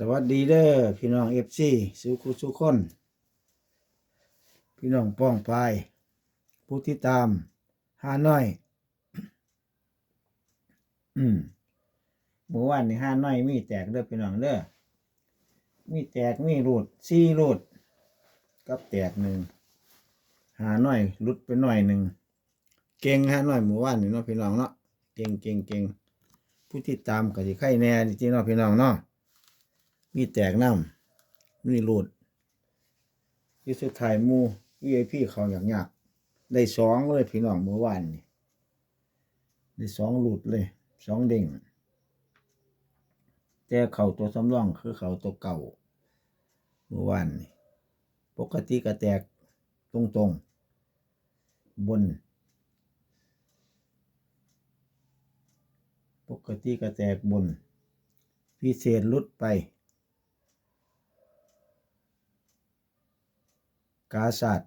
สวัสดีเด้อพี่น้องเอฟซีสุขุสุคน พี่น้องป้องปายผู้ที่ตามหาน้อย อืมเมื่อวานนี่ห้าน้อยมีแตกเด้อพี่น้องเด้อมีแตกมีรูดซี่รูดกับแตกหนึ่งหาน้อยรุดไปหน่อยหนึ่งเก่งห้าน้อยเมื่อวานนี่เนาะพี่น้องเนาะเก่งเก่งเก่งผู้ที่ตามก็สิไข่แน่จริงเนาะพี่น้องเนาะ มีแตกน้ำมีรูดที่สุดท้ายมูวีไอพีเขาอย่างยากได้สองเลยพี่น้องเมื่อวานนี่ได้สองรูดเลยสองเด้งแต่เขาตัวสำรองคือเขาตัวเก่าเมื่อวานนี่ปกติก็แตกตรงๆบน ปกติก็แตกบน พิเศษลุดไป กาสัต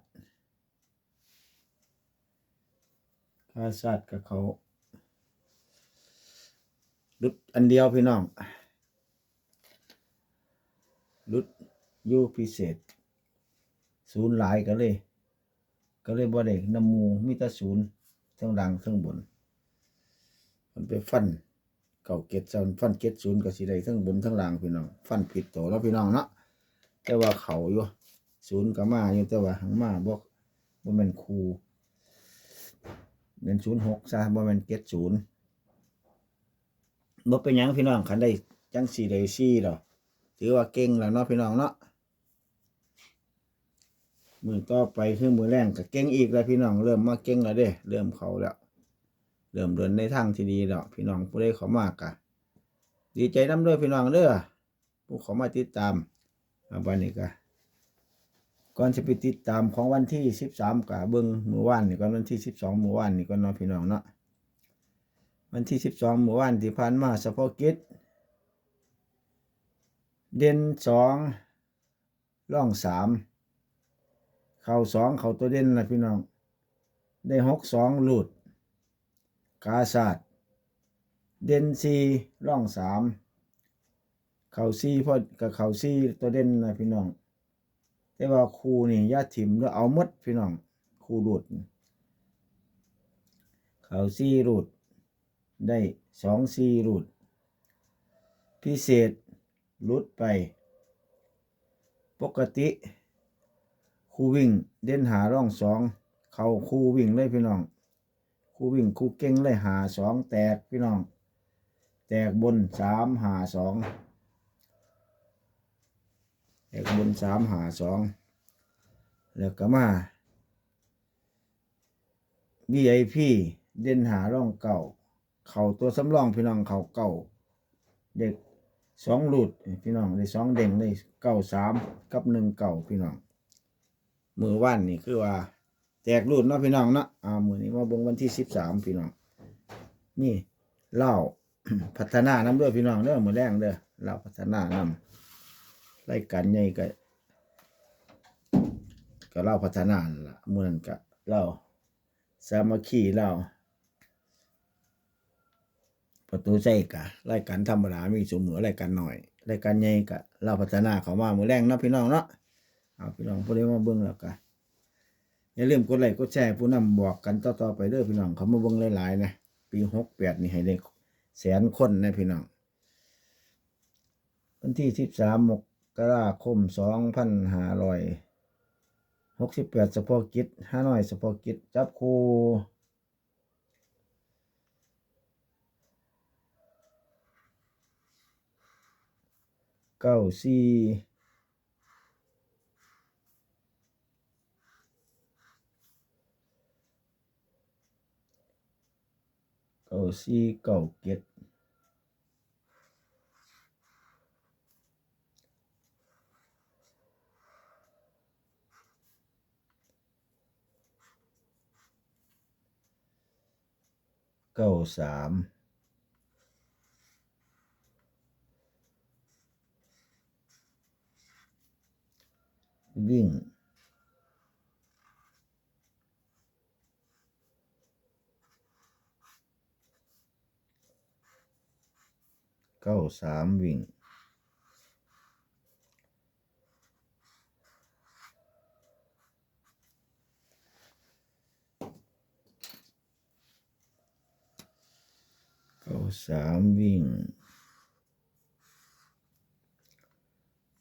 กาสัตกับเขาลุดอันเดียวพี่น้องลุดยูพิเศษ ศูนย์หลายก็เลย ก็เลยบ่ได้น้ำมูมีแต่ศูนย์ทั้งดังทั้งบน มันไปฟันเก่าเกตซันฟันเกตศูนย์ก็สิได้ทั้งบนทั้งล่างพี่น้อง ฟันผิดตัวแล้วพี่น้องเนาะแต่ว่าเขาอยู่ ศูนย์ก็มาอยู่แต่ว่าหังมาบ่บ่แม่นครูเป็นศูนย์หกซะบ่แม่นเกตศูนย์บ่เป็นยังพี่น้องคันได้จังสี่ได้สี่ดอถือว่าเก่งแล้วเนาะพี่น้องเนาะมือต่อไปคือมือแรงก็เก่งอีกแล้วพี่น้องเริ่มมาเก่งแล้วเด้ เริ่มเขาแล้ว เริ่มเดินในทางที่ดีแล้วพี่น้องผู้ใดเขามากะดีใจน้ำด้อพี่น้องเด้อผู้เขามาติดตามอาบันนี้กะ ก่อนจะไปติดตามของวันที่สิบสามกะเบิ้งมือว่านนี่ก่อนวันที่สิบสองมือว่านนี่ก่อนเนาะพี่น้องเนาะวันที่สิบสองมือว่านที่ผ่านมาเฉพาะกิจเด่นสองร่องสามเข่าสองเข่าตัวเด่นละพี่น้อง ได้หกสองหลุดกาศาสตร์เด่นซีร่องสามเข่าซีพอกับเข่าซีตัวเด่นนะพี่น้อง แต่ว่าครูนี่ญาติถิ่มแล้วเอาหมดพี่น้องครูรูดเข่าซีรูด ได้สองซีรูด พิเศษรุดไป ปกติครูวิ่งเด่นหาร่องสอง เข่าครูวิ่งเลยพี่น้องครูวิ่งครูเก่งเลยหาสองแตกพี่น้อง แตกบนสามหาสอง แตกบนสามหาสองแล้วก็มา VIP เด่นหาร่องเก่า เข่าตัวสำรองพี่น้องเข่าเก่า เด็กสองหลุดพี่น้องได้สองเด่งได้เก้าสามกับหนึ่งเก่าพี่น้องมือว่านนี่คือว่าแจกรุ่นเนาะพี่น้องเนาะอ่ามือนี้มาบงวันที่สิบสามพี่น้อง นี่เล้าพัฒนาน้ำเด้อพี่น้องเด้อมือแรงเด้อเล้าพัฒนาน้ำ รายการใหญ่ก็ก็เล้าพัฒนานล่ะมือนั้นก็เล้าสามัคคีเล้าประตูใจกะรายการธรรมดามีสมือรายการหน่อยรายการใหญ่ก็เล้าพัฒนาเขามามือแรงเนาะพี่น้องเนาะเอาพี่น้องผู้ใดมาเบิ่งแล้วก็อย่าลืมกดไลค์กดแชร์ผู้นำบอกกันต่อๆไปเด้อพี่น้องเขามาเบิ่งหลายๆนะปีหกแปดนี่ให้ได้แสนคนนะพี่น้องวันที่สิบสามมก กราคมสองพันห้าร้อยหกสิบแปดสปอกิจห้าน้อยสปอกิจจับคู่เก้าสี่เก้าสี่เก้าเจ็ด ก้าสามวิ่งเก้าสามวิ่ง สามวิ่ง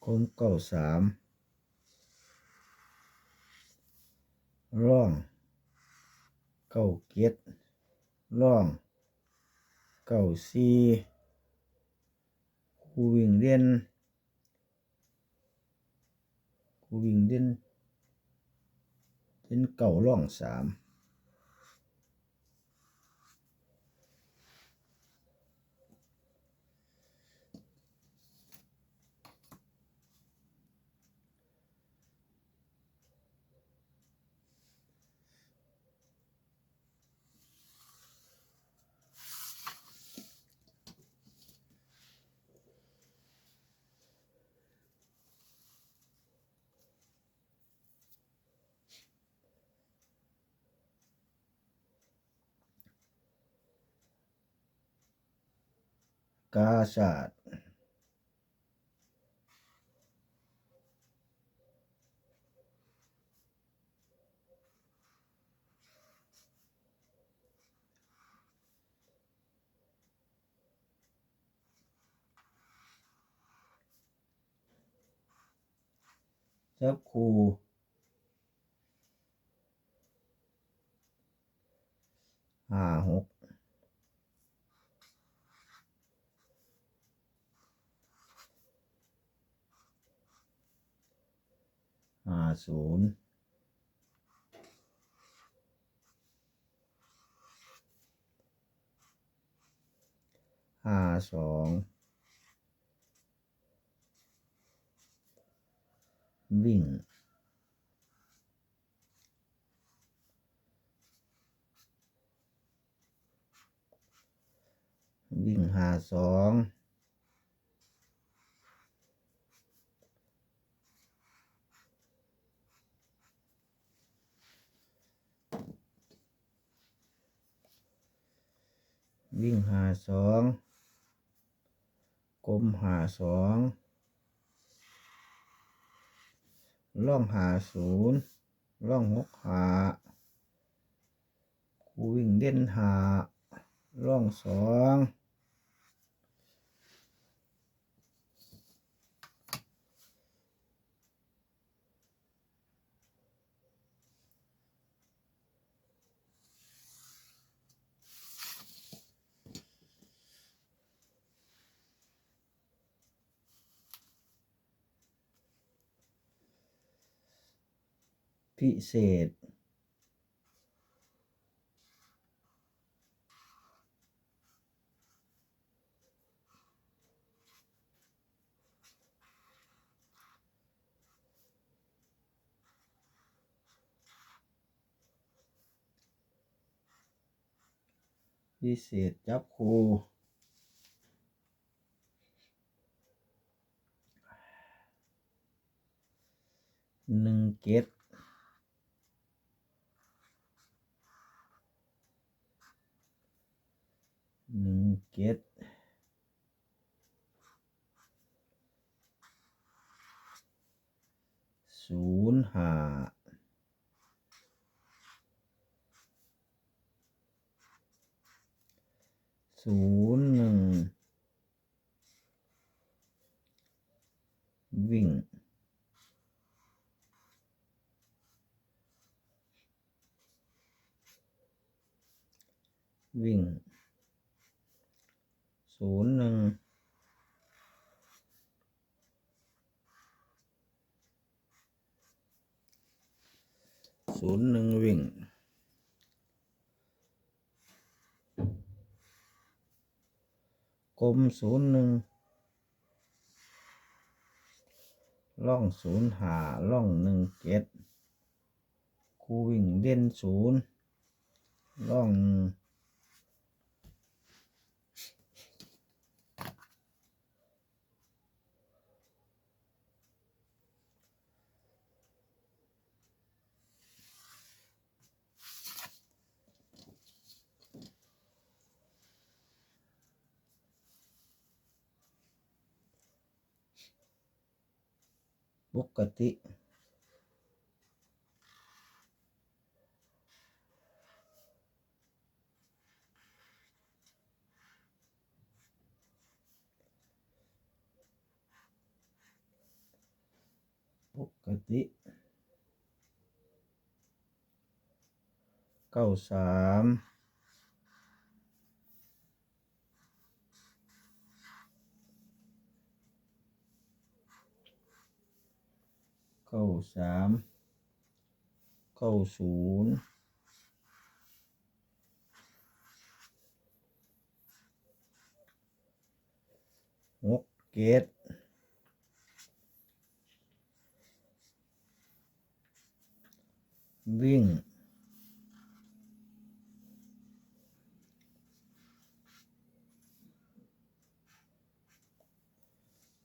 คมเก้าสามร่องเก้าเกียรร่องเก้าสี่คูวิ่งเด่นคูวิ่งเด่นเด่นเก้าร่องสาม กาศาสตร์จับคูห้าหก ห้า ศูนย์ห้าสองวิ่งวิ่งห้าสอง วิ่งหาสองกลมหาสองล่องหาศูนย์ล่องหกหาคูวิ่งเด่นหาล่องสอง พิเศษ พิเศษจับคูหนึ่งเกต หนึ่งเกตศูนย์ห้าศูนย์หนึ่งวิ่งวิ่ง ศูนย์หนึ่งศูนย์หนึ่งวิ่งกลมศูนย์หนึ่งล่องศูนย์หาล่องหนึ่งเจ็ดคูวิ่งเด่นศูนย์ล่องหนึ่ง bukati bukati kausam เก้าสามเก้าสามเก้าศูนย์หกเกตวิ่ง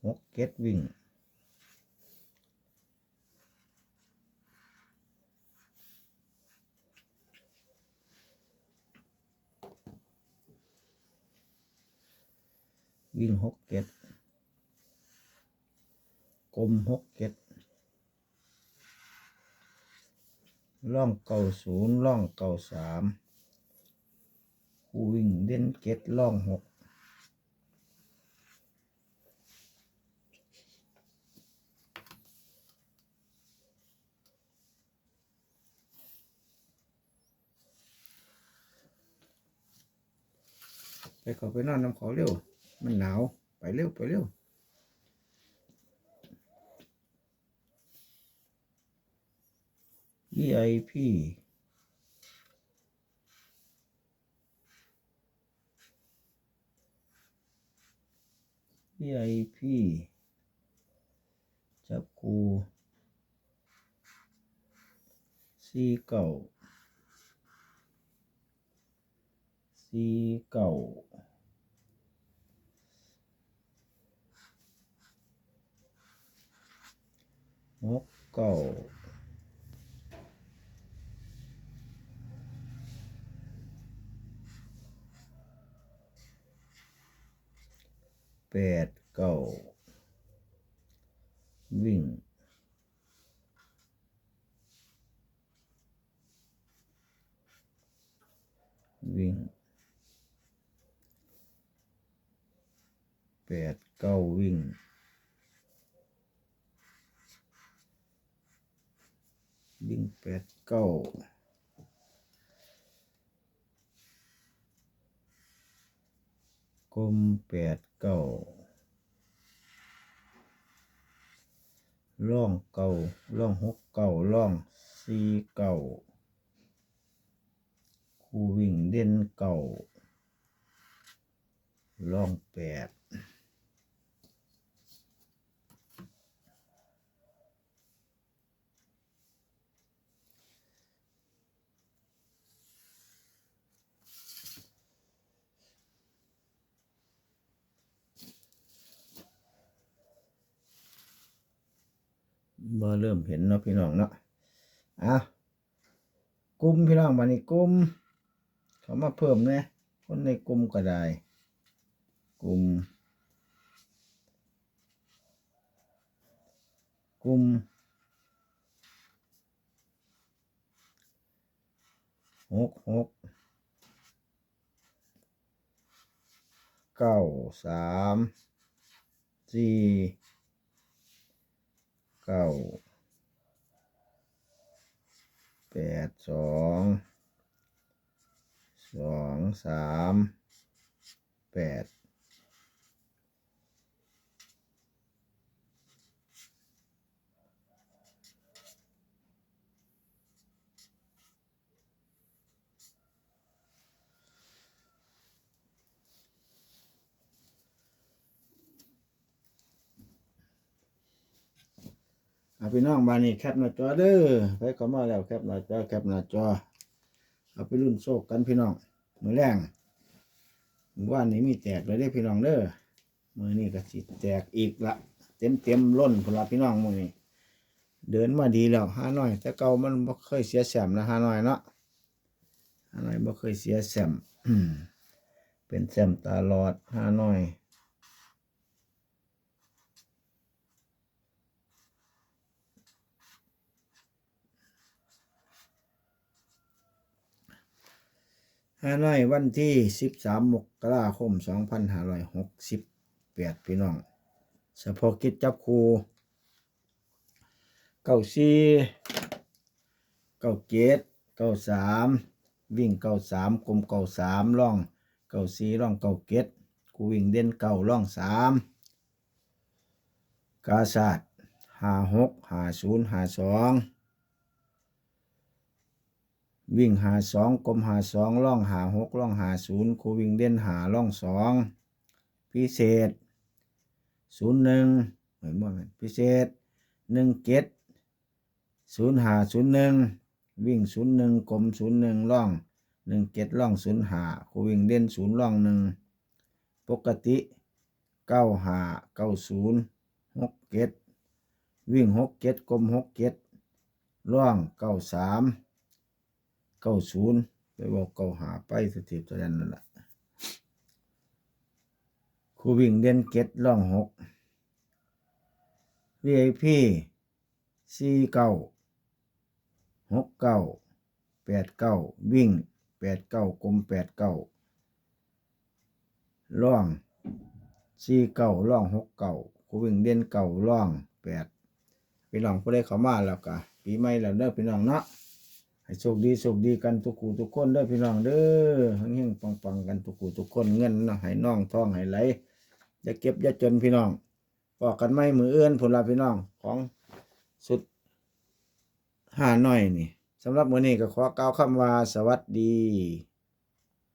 หกเก็ดวิ่ง วิ่งหกเก็ดกลมหกเก็ดล่องเก่าศูนย์ล่องเก่าสามคู่วิ่งเด่นเก็ดล่องหกไปเขาไปนอนน้ำเขาเร็ว มันหนาว ไปเร็ว ไปเร็ว VIP VIP จับกูซีเก่าซีเก่า กเก้าแปดเก้าวิ่งวิ่งแปดเก้าวิ่ง วิ่งแปดเก้ากลมแปดเก้าล่องเก้าล่องหกเก้าล่องสี่เก้าคูวิ่งเด่นเก้าล่องแปด บ่เริ่มเห็นเนาะพี่น้องเนาะอะกลุ่มพี่น้องบันนี้กลุ่มเขามาเพิ่มเนี่ยคนในกลุ่มก็ได้กลุ่มกลุ่มหกหกเก้าสามสี่ เก้าแปดสองสองสามแปด เอาพี่น้องบานนี้แคปหน้าจอเด้อไปข้ามาแล้วแคปหน้าจอแคปหน้าจอ เอาไปรุ่นโชคกันพี่น้องมือแรงมือว่านนี้มีแตกเลยได้พี่น้องเด้อมือนี้ก็สิแตกอีกละเต็มเต็มล้นพนละพี่น้องมือนี้เดินมาดีแล้วห้าน้อย แต่เก่ามันบ่เคยเสียแสมนะห้าน้อยเนาะห้าน้อยบ่เคยเสียแสมอืมเป็นแสมตลอดห้าน้อย ฮานอยวันที่13มกราคม2568พี่น้องเฉพาะกิจจับครูเก้าสี่เก้าเจ็ดเก้าสามวิ่งเก้าสามกลมเก้าสามล่องเก้าสี่ล่องเก้าเจ็ดกูวิ่งเด่นเก้าล่องสามกาศาสตร์ห้าหกห้าศูนย์ห้าสอง วิ่งหาสองกลมหาสองล่องหาหกล่องหาศูนย์กูวิ่งเด่นหาล่องสองพิเศษศูนย์หนึ่งเหมือนว่ามันพิเศษหนึ่งเจ็ดศูนย์หาศูนย์หนึ่งวิ่งศูนย์หนึ่งกลมศูนย์หนึ่งล่องหนึ่งเจ็ดล่องศูนย์หากูวิ่งเด่นศูนย์ล่องหนึ่งปกติเก้าหาเก้าศูนย์หกเจ็ดวิ่งหกเจ็ดกลมหกเจ็ดล่องเก้าสาม ก้าศูนย์ไปบอกเก้าหาไปสถิตตัวนั้นนั่นแหละครูวิ่งเด่นเจ็ดล่องหก VIP สี่เก้าหกเก้าแปดเก้าวิ่งแปดเก้ากลมแปดเก้าล่องสี่เก้าล่องหกเก้าครูวิ่งเด่นเก้าล่องแปดพี่น้องผู้ใดเข้ามาแล้วก็ปีใหม่แล้วเด้อพี่น้องเนาะ ให้โชคดีโชคดีกันทุกคู่ทุกคนเด้อพี่น้องเด้อเฮงๆปังกันทุกคู่ทุกคนเงินเนาะให้น้องทองให้ไหลอย่าเก็บอย่าจนพี่น้องบอกกันไม่มือเอื้อนผลลัพพี่น้องของสุดห้าน้อยนี่สำหรับมื้อนี้ก็ขอกล่าวคำว่าสวัสดี